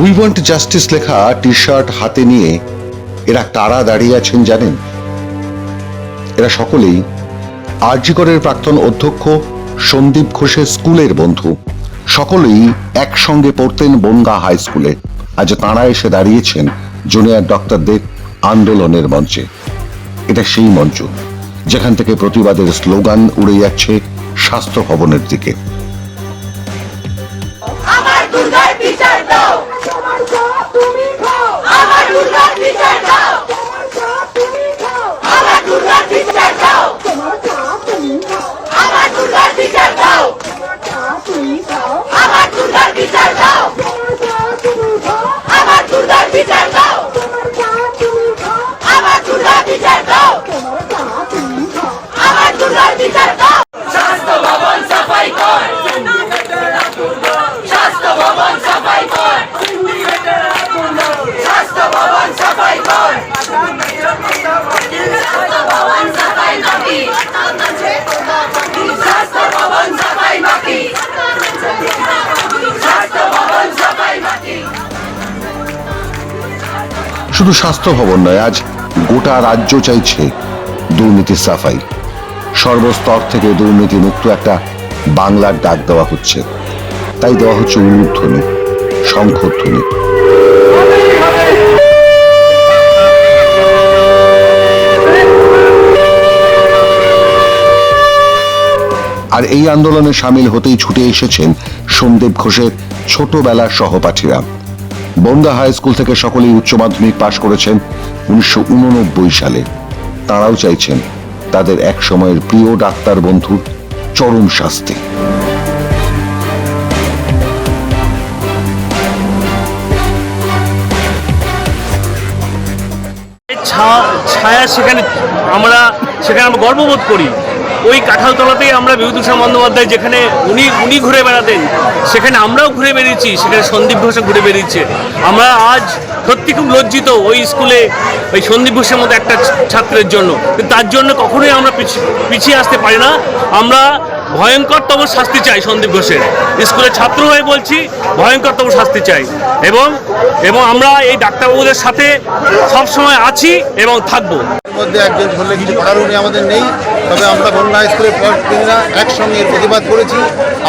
We want justice লেখা T shirt হাতে নিয়ে এরা কারা দাঁড়িয়ে আছেন জানেন? এরা সকলেই আরজিকরের প্রাক্তন অধ্যক্ষ সন্দীপ ঘোষের স্কুলের বন্ধু। সকলেই একসঙ্গে পড়তেন বনগা হাই স্কুলে। আজ তাঁরা এসে দাঁড়িয়েছেন জুনিয়র ডক্টরদের আন্দোলনের মঞ্চে। এটা সেই মঞ্চ, যেখান থেকে প্রতিবাদের স্লোগান উড়ে যাচ্ছে স্বাস্থ্য ভবনের দিকে। বিচার দাও তোমার চা তুমি খাও আমার দুর্গার বিচার দাও তোমার চা তুমি খাও আমার দুর্গার বিচার দাও তোমার চা তুমি খাও আমার দুর্গার বিচার দাও তোমার চা তুমি খাও আমার দুর্গার বিচার দাও তোমার চা তুমি খাও আমার দুর্গার বিচার দাও তোমার চা তুমি খাও আমার দুর্গার বিচার দাও স্বাস্থ্য ভবন সাফাই কর স্বাস্থ্য ভবন সাফাই কর স্বাস্থ্য ভবন সাফাই কর স্বাস্থ্য ভবন সাফাই বাকি স্বাস্থ্য ভবন সাফাই বাকি স্বাস্থ্য ভবন সাফাই বাকি শুধু স্বাস্থ্য ভবন নয়, আজ গোটা রাজ্য চাইছে দুর্নীতির সাফাই। সর্বস্তর থেকে দুর্নীতি মুক্ত একটা বাংলার ডাক দেওয়া হচ্ছে। তাই দেওয়া হচ্ছে উলুধ্বনি শঙ্খধ্বনি আর এই আন্দোলনে সামিল হতেই ছুটে এসেছেন সোমদেব ঘোষের ছোটবেলার সহপাঠীরা। বনগা হাই স্কুল থেকে সকলেই উচ্চ মাধ্যমিক পাশ করেছেন উনিশশো সালে। তারাও চাইছেন তাদের এক সময়ের প্রিয় ডাক্তার বন্ধুর চরম শাস্তি। ছায়া সেখানে আমরা সেখানে আমরা গর্ববোধ করি। ওই কাঁঠালতলাতেই আমরা বিভূতিভূষণ বন্দ্যোপাধ্যায় যেখানে উনি উনি ঘুরে বেড়াতেন, সেখানে আমরাও ঘুরে বেরিয়েছি, সেখানে সন্দীপ ঘোষে ঘুরে বেরিয়েছে। আমরা আজ সত্যি খুব লজ্জিত ওই স্কুলে ওই সন্দীপ ঘোষের মতো একটা ছাত্রের জন্য। তার জন্য কখনোই আমরা পিছি- পিছিয়ে আসতে পারি না। আমরা ভয়ঙ্করতম শাস্তি চাই সন্দীপ ঘোষের। স্কুলের ছাত্র হয়ে বলছি, ভয়ঙ্করতম শাস্তি চাই। এবং এবং আমরা এই ডাক্তারবাবুদের সাথে সবসময় আছি এবং থাকব। মধ্যে একজন ধরলে কিছু করার উনি আমাদের নেই। তবে আমরা বনগা স্কুলের প্রতিনিধিরা একসঙ্গে এর প্রতিবাদ করেছি।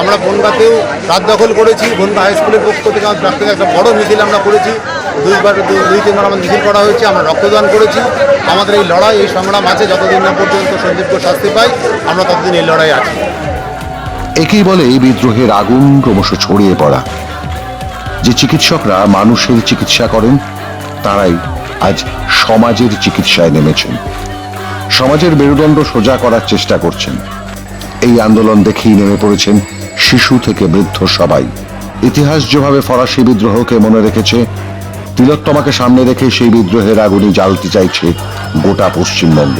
আমরা বনগাতেও রাত দখল করেছি। বনগা হাই স্কুলের পক্ষ থেকে আমাদের প্রাক থেকে একটা বড় মিছিল আমরা করেছি। দুইবার দুই তিনবার আমাদের মিছিল করা হয়েছে। আমরা রক্তদান করেছি। আমাদের এই লড়াই, এই সংগ্রাম আছে। যতদিন না পর্যন্ত সন্দীপকে শাস্তি পাই আমরা ততদিন এই লড়াই আছি। একেই বলে এই বিদ্রোহের আগুন ক্রমশ ছড়িয়ে পড়া। যে চিকিৎসকরা মানুষের চিকিৎসা করেন, তারাই আজ সমাজের চিকিৎসায় নেমেছেন। সমাজের মেরুদণ্ড সোজা করার চেষ্টা করছেন। এই আন্দোলন দেখেই নেমে পড়েছেন শিশু থেকে বৃদ্ধ সবাই। ইতিহাস যেভাবে ফরাসি বিদ্রোহকে মনে রেখেছে, তিলোত্তমাকে সামনে রেখে সেই বিদ্রোহের আগুনে জ্বালতে চাইছে গোটা পশ্চিমবঙ্গ।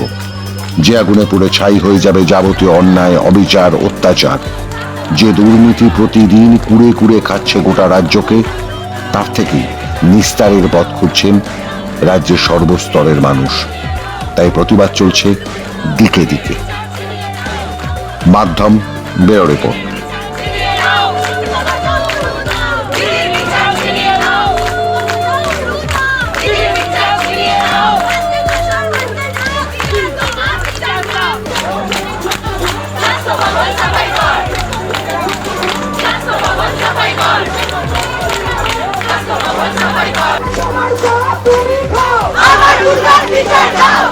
যে আগুনে পুড়ে ছাই হয়ে যাবে যাবতীয় অন্যায়, অবিচার, অত্যাচার। যে দুর্নীতি প্রতিদিন কুড়ে কুড়ে খাচ্ছে গোটা রাজ্যকে, তার থেকেই নিস্তারের পথ খুঁজছেন রাজ্যের সর্বস্তরের মানুষ। তাই প্রতিবাদ চলছে দিকে দিকে। মাধ্যম বেরো রিপোর্ট। চা তুমি খাও আমার দুর্গার বিচার দাও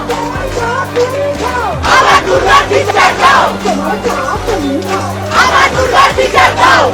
আমার দুর্গার বিচার দাও আমার দুর্গার বিচার দাও